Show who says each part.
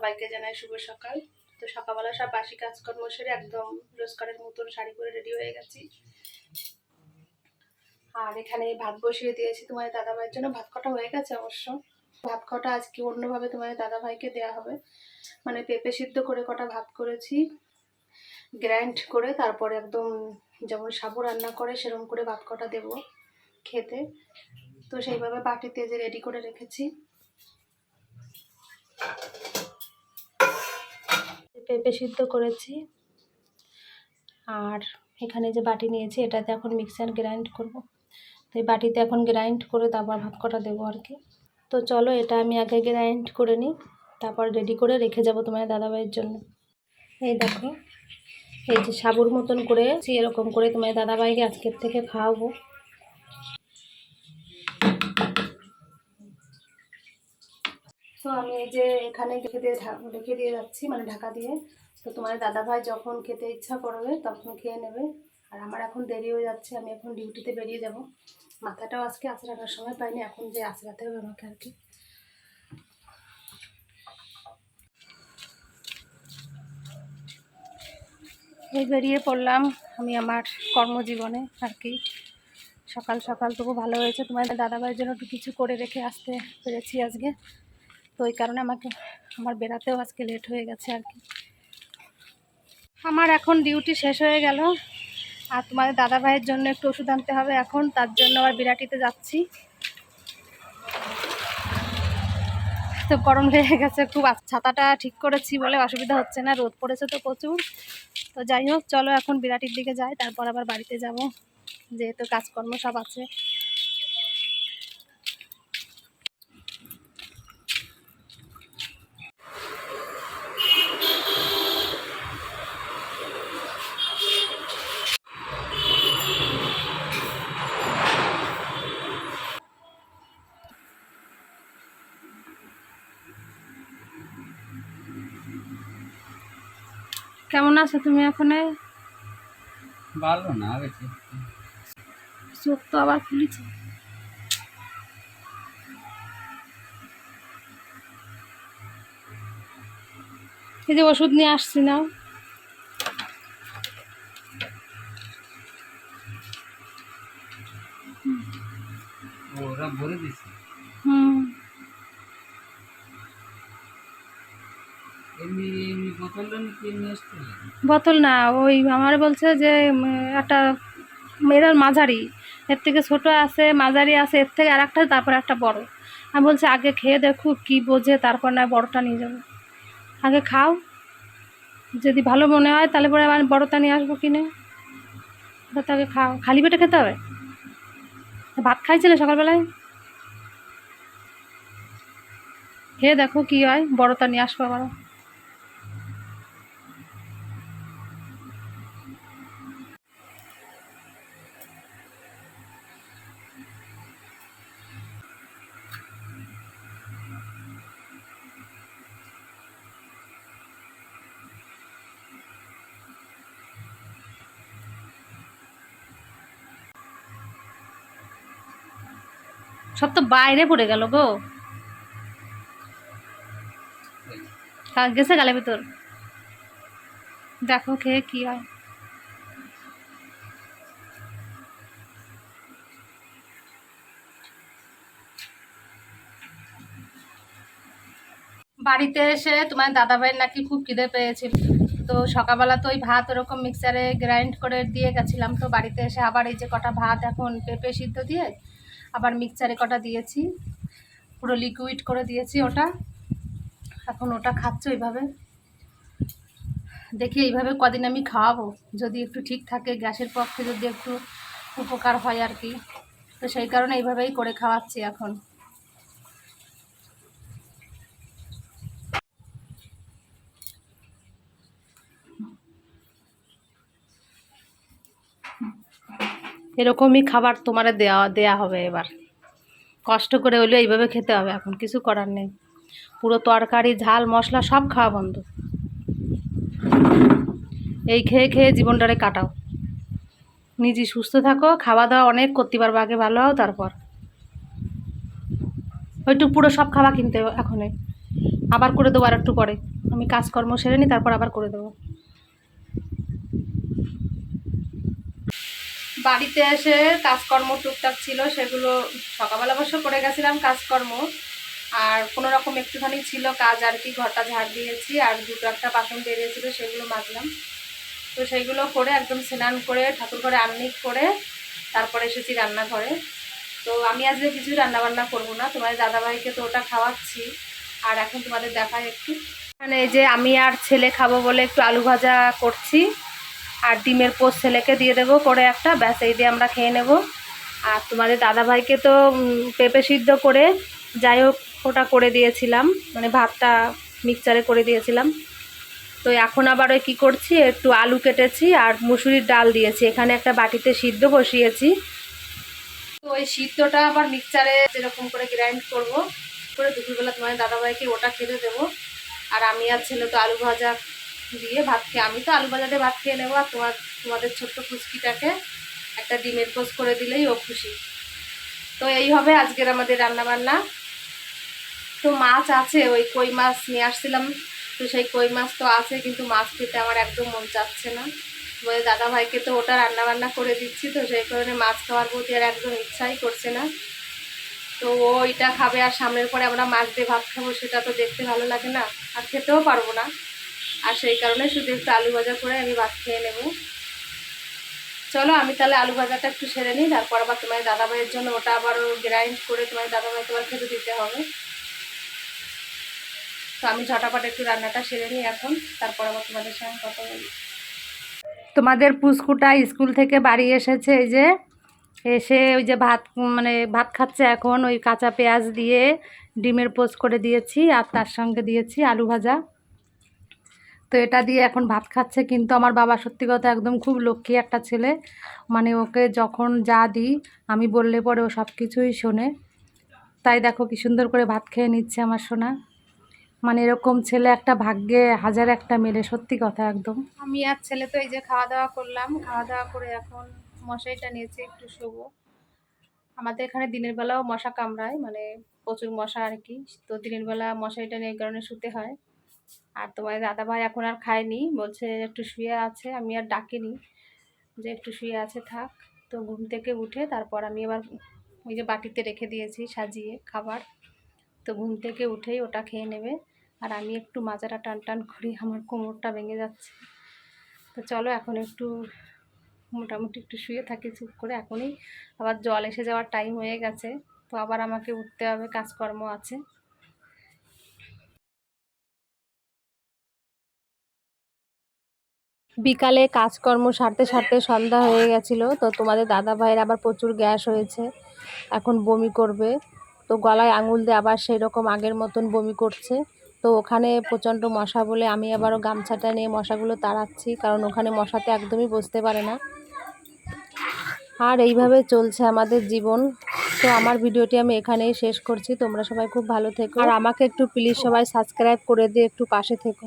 Speaker 1: সবাইকে জানাই শুভ সকাল। তো সকালবেলা সব বাসি কাজকর্ম সেরে একদম রোজকারের মতন শাড়ি পরে রেডি হয়ে গেছি। আর এখানে ভাত বসিয়ে দিয়েছি তোমার দাদা ভাইয়ের জন্য। ভাত কটা হয়ে গেছে অবশ্য? ভাত কটা আজকে অন্যভাবে তোমার দাদা ভাইকে দেওয়া হবে। মানে পেঁপে সিদ্ধ করে কটা ভাত করেছি গ্র্যান্ড করে তারপরে একদম যেমন সাবু রান্না করে সেরকম করে ভাত কটা দেবো খেতে। তো সেইভাবে বাটিতে যে রেডি করে রেখেছি। পেঁপে সিদ্ধ করেছি। আর এখানে যে বাটি নিয়েছি, এটাতে এখন মিক্সার গ্রাইন্ড করব। তো এই বাটিতে এখন গ্রাইন্ড করে তারপর ভাত কটা দেবো আর কি। তো চলো, এটা আমি আগে গ্রাইন্ড করে নিই, তারপর রেডি করে রেখে যাব তোমার দাদাভাইয়ের জন্য। এই দেখো, এই যে সাবুর মতন করে, এরকম করে তোমার দাদাভাইকে আজকের থেকে খাওয়াবো। তো আমি এই যে এখানে রেখে দিয়ে রেখে দিয়ে যাচ্ছি মানে ঢাকা দিয়ে। তো তোমার দাদাভাই যখন খেতে ইচ্ছা করবে তখন খেয়ে নেবে। আর আমার এখন দেরি হয়ে যাচ্ছে, আমি এখন ডিউটিতে বেরিয়ে যাব। মাথাটাও আজকে আঁচড়ানোর সময় পাইনি, এখন যে আঁচড়াতে হবে আমাকে আর কি। এই বেরিয়ে পড়লাম আমি আমার কর্মজীবনে আর কি। সকাল সকাল তবু ভালো হয়েছে তোমার দাদাভাইয়ের জন্য একটু কিছু করে রেখে আসতে পেরেছি আজকে। তো ওই কারণে আমাকে, আমার বেরাতেও আজকে লেট হয়ে গেছে আর কি। আমার এখন ডিউটি শেষ হয়ে গেল। আর তোমাদের দাদা ভাইয়ের জন্য একটু ওষুধ আনতে হবে এখন, তার জন্য আবার বিরাটিতে যাচ্ছি। তো গরম লেগে গেছে, খুব ছাতাটা ঠিক করেছি বলে অসুবিধা হচ্ছে না, রোদ পড়েছে তো প্রচুর। তো যাই হোক, চলো এখন বিরাটির দিকে যাই, তারপর আবার বাড়িতে যাব। যেহেতু কাজকর্ম সব আছে। কেমন আছো তুমি এখন?
Speaker 2: ভালো না বেশি
Speaker 1: চোখ তো আবার খুলেছে। এই যে ওষুধ নিয়ে আসছি না।
Speaker 2: ওরা ভরে দিছে
Speaker 1: হুম
Speaker 2: এমনি এমনি বোতলটা কিনে নিয়ে আসতে
Speaker 1: বোতল না, ওই আমার বলছে যে একটা এটার মাঝারি, এর থেকে ছোট আছে, মাঝারি আছে, এর থেকে আর একটা তারপর একটা বড়। আমি বলছি, আগে খেয়ে দেখো, কি বোঝে, তারপর না বড়টা নিয়ে যাব। আগে খাও, যদি ভালো মনে হয়, তাহলে পরে আবার বড়টা নিয়ে আসব কিনে। ওটা আগে খাও। খালি পেটে খেতে হবে? ভাত খাইছিলে সকালবেলায়? খেয়ে দেখো কি হয়, বড়টা নিয়ে আসব আবার সব তো বাইরে পড়ে গেল গো। গেছে গালের ভিতর। দেখো খেয়ে কি হয়। বাড়িতে এসে তোমার দাদাভাইয়ের নাকি খুব খিদে পেয়েছিল। তো সকালবেলা তো ওই ভাত ওরকম মিক্সারে গ্রাইন্ড করে দিয়ে গেছিলাম। তো বাড়িতে এসে আবার এই যে কটা ভাত এখন পেঁপে সিদ্ধ দিয়ে আবার মিক্সচারে কটা দিয়েছি, পুরো লিকুইড করে দিয়েছি ওটা। এখন ওটা খাচ্ছে ওইভাবে। দেখি এইভাবে কদিন আমি খাওয়াবো, যদি একটু ঠিক থাকে গ্যাসের পক্ষে যদি একটু উপকার হয় আর কি। তো সেই কারণে এইভাবেই করে খাওয়াচ্ছি এখন। এরকমই খাবার তোমার দেওয়া, দেয়া হবে এবার। কষ্ট করে হলেও এইভাবে খেতে হবে, এখন কিছু করার নেই। পুরো তরকারি, ঝাল, মশলা সব খাওয়া বন্ধ। এই খেয়ে খেয়ে জীবনটারে কাটাও। নিজে সুস্থ থাকো, খাওয়া দাওয়া অনেক করতে পারব, আগে ভালো হও, তারপর। ওইটু পুরো সব খাওয়া কিনতে এখনই। আবার করে দেবো আর একটু পরে। আমি কাজকর্ম সেরে নিই তারপর আবার করে দেবো। বাড়িতে এসে কাজকর্ম টুকটাক ছিল, সেগুলো সকালবেলা অবশ্য করে গেছিলাম কাজকর্ম। আর কোনো রকম একটুখানি ছিল কাজ আর কি, ঘরটা ঝাড় দিয়েছি আর দুটো একটা বাসন বেরিয়েছিল, সেগুলো মাজলাম। তো সেইগুলো করে একদম স্নান করে ঠাকুর ঘরে আন্নিক করে তারপরে এসেছি রান্নাঘরে। তো আমি আজকে কিছুই রান্নাবান্না করব না, তোমাদের দাদাভাইকে তো ওটা খাওয়াচ্ছি। আর এখন তোমাদের দেখায় একটু। মানে এই যে আমি আর ছেলে খাব বলে একটু আলু ভাজা করছি। আর ডিমের পোস্ট ছেলেকে দিয়ে দেবো করে একটা, ব্যাস, এই দিয়ে আমরা খেয়ে নেব। আর তোমাদের দাদাভাইকে তো পেঁপে সিদ্ধ করে যাই হোক, ওটা করে দিয়েছিলাম মানে ভাতটা মিক্সচারে করে দিয়েছিলাম। তো এখন আবার ওই কী করছি, একটু আলু কেটেছি আর মুসুরির ডাল দিয়েছি। এখানে একটা বাটিতে সিদ্ধ বসিয়েছি। তো ওই সিদ্ধটা আবার মিক্সচারে যেরকম করে গ্রাইন্ড করব, করে দুপুরবেলা তোমাদের দাদাভাইকে ওটা খেতে দেবো। আর আমি আর ছেলে তো আলু ভাজা দিয়ে ভাত খেয়ে, আমি তো আলু ভাজা দিয়ে ভাত খেয়ে নেব আর তোমার, তোমাদের ছোট্ট ফুচকিটাকে একটা ডিমের পোস করে দিলেই ও খুশি। তো এই হবে আজকের আমাদের রান্না বান্না তো মাছ আছে, ওই কই মাছ নিয়ে আসছিলাম। তো সেই কই মাছ তো আছে, কিন্তু মাছ খেতে আমার একদম মন চাচ্ছে না। বলে দাদা ভাইকে তো ওটা রান্না বান্না করে দিচ্ছি, তো সেই কারণে মাছ খাওয়ার প্রতি আর একদম ইচ্ছাই করছে না। তো ও এটা খাবে আর সামনের পরে আমরা মাছ দিয়ে ভাত খাব, সেটা তো দেখতে ভালো লাগে না। আর খেতেও পারব না। আর সেই কারণে শুধু একটু আলু ভাজা করে আমি ভাত খেয়ে নেব। চলো, আমি তাহলে আলু ভাজাটা একটু সেরে নিই, তারপর আবার তোমার দাদাভাইয়ের জন্য ওটা আবারও গ্রাইন্ড করে তোমার দাদাভাইকে আবার খেতে দিতে হবে। তো আমি ঝটাপট একটু রান্নাটা সেরে নিই এখন, তারপর আবার তোমাদের সঙ্গে কথা বলি। তোমাদের পুস্কুটা স্কুল থেকে বাড়ি এসেছে, এই যে এসে ওই যে ভাত মানে ভাত খাচ্ছে এখন, ওই কাঁচা পেঁয়াজ দিয়ে ডিমের পোস্ট করে দিয়েছি, আর তার সঙ্গে দিয়েছি আলু ভাজা। তো এটা দিয়ে এখন ভাত খাচ্ছে, কিন্তু আমার বাবা সত্যি কথা একদম খুব লক্ষ্মী একটা ছেলে। মানে ওকে যখন যা দিই, আমি বললে পরে ও সব কিছুই শোনে। তাই দেখো কি সুন্দর করে ভাত খেয়ে নিচ্ছে আমার সোনা। মানে এরকম ছেলে একটা ভাগ্যে হাজার একটা মেলে, সত্যি কথা একদম। আমি আর ছেলে তো এই যে খাওয়া দাওয়া করলাম খাওয়া দাওয়া করে এখন মশারিটা নিয়েছি একটু শোবো। আমাদের এখানে দিনের বেলাও মশা কামড়ায় মানে প্রচুর মশা আর কি। তো দিনের বেলা মশারিটা নিয়ে কারণে শুতে হয়। আর তোমার দাদা ভাই এখন আর খায়নি, বলছে একটু শুয়ে আছে, আমি আর ডাকিনি যে একটু শুয়ে আছে থাক। তো ঘুম থেকে উঠে তারপর আমি আবার ওই যে বাটিতে রেখে দিয়েছি সাজিয়ে খাবার। তো ঘুম থেকে উঠেই ওটা খেয়ে নেবে। আর আমি একটু মাজাটা টান টান করি, আমার কোমরটা ভেঙে যাচ্ছে। তো চলো এখন একটু মোটামুটি একটু শুয়ে থাকি, চুপ করে। এখনই আবার জল এসে যাওয়ার টাইম হয়ে গেছে। তো আবার আমাকে উঠতে হবে, কাজকর্ম আছে। বিকালে কাজকর্ম সারতে সারতে সন্ধ্যা হয়ে গেছিল, তো তোমাদের দাদা ভাইয়ের আবার প্রচুর গ্যাস হয়েছে, এখন বমি করবে। তো গলায় আঙুল দিয়ে আবার সেই রকম আগের মতন বমি করছে। তো ওখানে প্রচণ্ড মশা বলে আমি আবারও গামছাটা নিয়ে মশাগুলো তাড়াচ্ছি, কারণ ওখানে মশাতে একদমই বসতে পারে না। আর এইভাবে চলছে আমাদের জীবন। তো আমার ভিডিওটি আমি এখানেই শেষ করছি। তোমরা সবাই খুব ভালো থেকো। আর আমাকে একটু প্লিজ সবাই সাবস্ক্রাইব করে দিয়ে একটু পাশে থেকো।